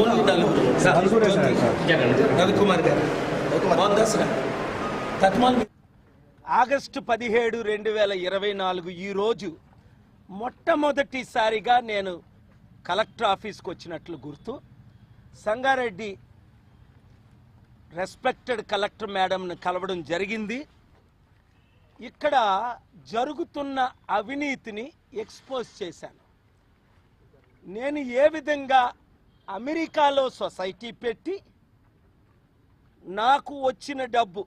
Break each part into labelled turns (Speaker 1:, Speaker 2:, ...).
Speaker 1: Only నలుగురు.
Speaker 2: నలుగురే
Speaker 1: గారు. ఆగస్టు పదిహేడు రెండు వేల ఇరవై నాలుగు ఈరోజు మొట్టమొదటిసారిగా నేను కలెక్టర్ ఆఫీస్కి వచ్చినట్లు గుర్తు. సంగారెడ్డి రెస్పెక్టెడ్ కలెక్టర్ మేడంను కలవడం జరిగింది. ఇక్కడ జరుగుతున్న అవినీతిని ఎక్స్పోజ్ చేశాను. నేను ఏ విధంగా అమెరికాలో సొసైటీ పెట్టి నాకు వచ్చిన డబ్బు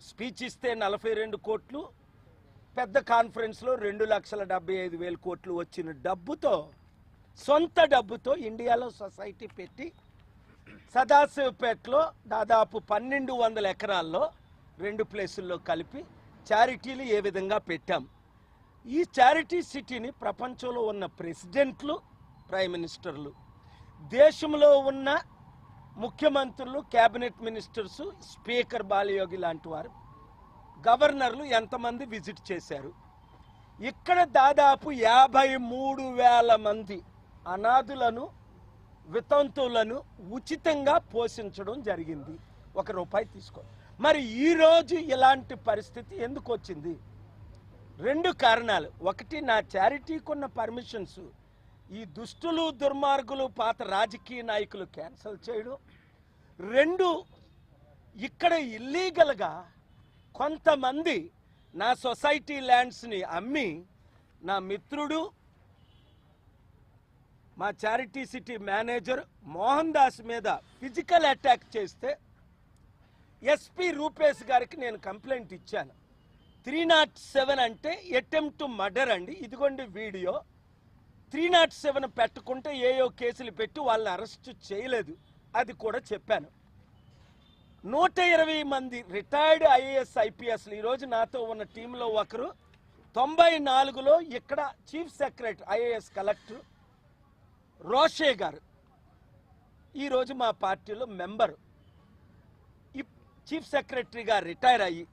Speaker 1: స్పీచ్ ఇస్తే నలభై రెండు కోట్లు పెద్ద కాన్ఫరెన్స్లో రెండు లక్షల డెబ్బై ఐదు వేల కోట్లు వచ్చిన డబ్బుతో సొంత డబ్బుతో ఇండియాలో సొసైటీ పెట్టి సదాశివపేటలో దాదాపు పన్నెండు వందల ఎకరాల్లో రెండు ప్లేసుల్లో కలిపి చారిటీలు ఏ విధంగా పెట్టాం. ఈ చారిటీ సిటీని ప్రపంచంలో ఉన్న ప్రెసిడెంట్లు ప్రైమ్ మినిస్టర్లు దేశంలో ఉన్న ముఖ్యమంత్రులు క్యాబినెట్ మినిస్టర్స్ స్పీకర్ బాలయోగి లాంటి వారు గవర్నర్లు ఎంతమంది విజిట్ చేశారు? ఇక్కడ దాదాపు యాభై మూడు వేల మంది అనాథులను వితంతువులను ఉచితంగా పోషించడం జరిగింది. ఒక రూపాయి తీసుకో. మరి ఈరోజు ఇలాంటి పరిస్థితి ఎందుకు వచ్చింది? రెండు కారణాలు. ఒకటి నా చారిటీకున్న పర్మిషన్స్. ఈ దుష్టులు దుర్మార్గులు పాత రాజకీయ నాయకులు క్యాన్సిల్ చేయడం. రెండు ఇక్కడ ఇల్లీగల్గా కొంతమంది నా సొసైటీ ల్యాండ్స్ని అమ్మి నా మిత్రుడు మా charity city manager Mohan Das మీద ఫిజికల్ అటాక్ చేస్తే ఎస్పీ రూపేష్ గారికి నేను కంప్లైంట్ ఇచ్చాను. త్రీ నాట్ సెవెన్ అంటే అటెంప్ట్ మర్డర్ అండి. ఇదిగోండి వీడియో. త్రీ నాట్ సెవెన్ పెట్టుకుంటే ఏయో కేసులు పెట్టి వాళ్ళని అరెస్ట్ చేయలేదు. అది కూడా చెప్పాను. నూట ఇరవై మంది రిటైర్డ్ ఐఏఎస్ ఐపీఎస్లు ఈరోజు నాతో ఉన్న టీంలో ఒకరు. తొంభై నాలుగులో ఇక్కడ చీఫ్ సెక్రటరీ ఐఏఎస్ కలెక్టర్ రోషే గారు. ఈరోజు మా పార్టీలో మెంబరు. చీఫ్ సెక్రటరీగా రిటైర్ అయ్యి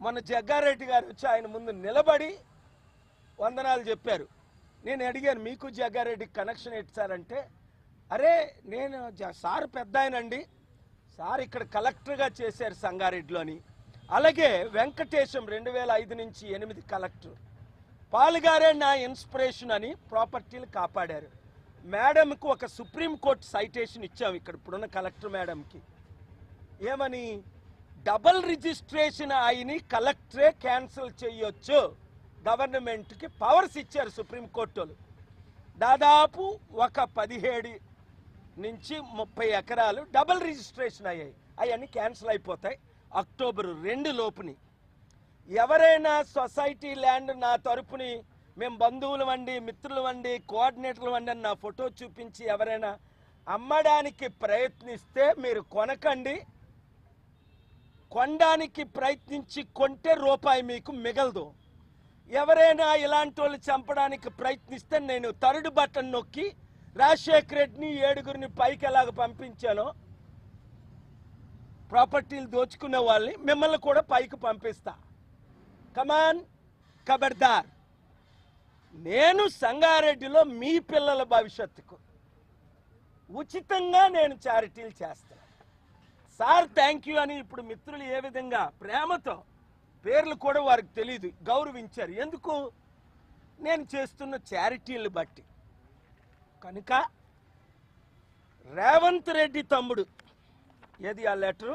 Speaker 1: మన జగ్గారెడ్డి గారు వచ్చి ఆయన ముందు నిలబడి వందనాలు చెప్పారు. నేను అడిగాను మీకు జగ్గారెడ్డికి కనెక్షన్ ఇచ్చారంటే సార్? అంటే అరే నేను జ- సార్ పెద్ద ఆయనండి సార్ ఇక్కడ కలెక్టర్గా చేశారు సంగారెడ్డిలోని. అలాగే వెంకటేశం రెండు వేల ఐదు నుంచి ఎనిమిది కలెక్టర్ పాలుగారే నా ఇన్స్పిరేషన్ అని ప్రాపర్టీలు కాపాడారు. మేడంకు ఒక సుప్రీంకోర్టు సైటేషన్ ఇచ్చాం ఇక్కడ ఇప్పుడున్న కలెక్టర్ మేడంకి. ఏమని? డబల్ రిజిస్ట్రేషన్ అయిని కలెక్టరే క్యాన్సిల్ చేయొచ్చు. గవర్నమెంట్కి పవర్స్ ఇచ్చారు సుప్రీంకోర్టు వాళ్ళు దాదాపు ఒక పదిహేడు నుంచి ముప్పై ఎకరాలు డబుల్ రిజిస్ట్రేషన్ అయ్యాయి. అవన్నీ క్యాన్సిల్ అయిపోతాయి. అక్టోబర్ రెండు లోపుని. ఎవరైనా సొసైటీ ల్యాండ్ నా తరపుని మేము బంధువులు వండి మిత్రులు వండి కోఆర్డినేటర్లు వండి నా ఫోటో చూపించి ఎవరైనా అమ్మడానికి ప్రయత్నిస్తే మీరు కొనకండి. కొనడానికి ప్రయత్నించి కొంటే రూపాయి మీకు మిగలదు. ఎవరైనా ఇలాంటి వాళ్ళు చంపడానికి ప్రయత్నిస్తే నేను థర్డ్ బటన్ నొక్కి రాజశేఖర రెడ్డిని ఏడుగురిని పైకి ఎలాగ పంపించానో ప్రాపర్టీలు దోచుకున్న వాళ్ళని మిమ్మల్ని కూడా పైకి పంపిస్తా. కమాన్ కబర్దార్ నేను సంగారెడ్డిలో మీ పిల్లల భవిష్యత్తుకు ఉచితంగా నేను చారిటీలు చేస్తాను. సార్ థ్యాంక్ యూ అని ఇప్పుడు మిత్రులు ఏ విధంగా ప్రేమతో పేర్లు కూడా వారికి తెలియదు గౌరవించారు. ఎందుకు? నేను చేస్తున్న చారిటీలు బట్టి. కనుక రేవంత్ రెడ్డి తమ్ముడు ఏది ఆ లెటరు?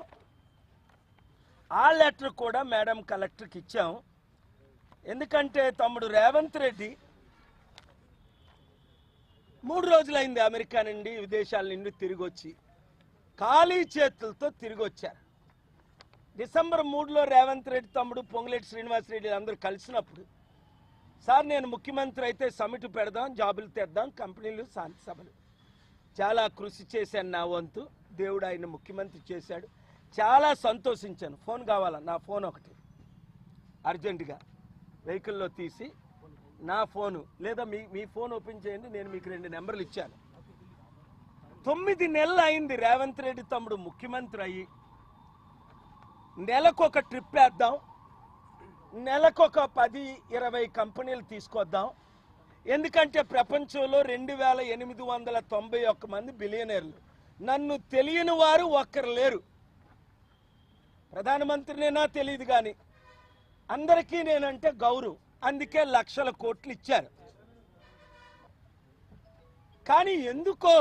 Speaker 1: ఆ లెటర్ కూడా మేడం కలెక్టర్కి ఇచ్చాం. ఎందుకంటే తమ్ముడు రేవంత్ రెడ్డి మూడు రోజులైంది అమెరికా నుండి విదేశాల నుండి తిరిగి వచ్చి ఖాళీ చేతులతో తిరిగి వచ్చారు డిసెంబర్ మూడులో రేవంత్ రెడ్డి తమ్ముడు పొంగులేటి శ్రీనివాస్ రెడ్డి అందరూ కలిసినప్పుడు సార్ నేను ముఖ్యమంత్రి అయితే సమిట్ పెడదాం జాబులు తెద్దాం కంపెనీలు శాంతి సభలు. చాలా కృషి చేశాను నా వంతు దేవుడు ఆయన ముఖ్యమంత్రి చేశాడు. చాలా సంతోషించాను. ఫోన్ కావాలా? నా ఫోన్ ఒకటి. అర్జెంటుగా. వెహికల్లో తీసి నా ఫోను. లేదా మీ మీ ఫోన్ ఓపెన్ చేయండి నేను మీకు రెండు నెంబర్లు ఇచ్చాను. తొమ్మిది నెలలు అయింది రేవంత్ రెడ్డి తమ్ముడు ముఖ్యమంత్రి అయ్యి నెలకొక ట్రిప్ వేద్దాం. నెలకొక పది ఇరవై కంపెనీలు తీసుకొద్దాం. ఎందుకంటే ప్రపంచంలో రెండు వేల ఎనిమిది వందల తొంభై ఒక్క మంది బిలియనర్లు నన్ను తెలియని వారు ఒక్కరు లేరు. ప్రధానమంత్రినేనా తెలియదు కానీ అందరికీ నేనంటే గౌరవం. అందుకే లక్షల కోట్లు ఇచ్చారు. కానీ ఎందుకో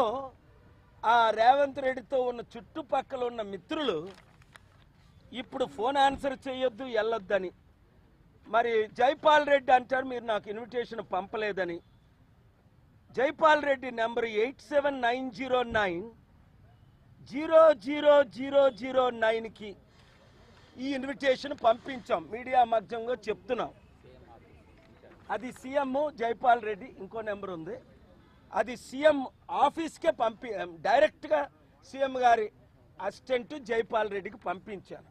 Speaker 1: ఆ రేవంత్ రెడ్డితో ఉన్న చుట్టుపక్కల ఉన్న మిత్రులు ఇప్పుడు ఫోన్ ఆన్సర్ చేయొద్దు వెళ్ళొద్దని. మరి జైపాల్ రెడ్డి అంటారు మీరు నాకు invitation పంపలేదని. Jaipal Reddy number eight seven nine zero nine zero zero zero zero నైన్కి ఈ ఇన్విటేషన్ పంపించాం. మీడియా మధ్యంగా చెప్తున్నాం. అది సీఎం జైపాల్ రెడ్డి ఇంకో నెంబర్ ఉంది. అది సీఎం ఆఫీస్కే పంపి డైరెక్ట్గా సీఎం గారి అసిస్టెంట్ జైపాల్ రెడ్డికి పంపించాను.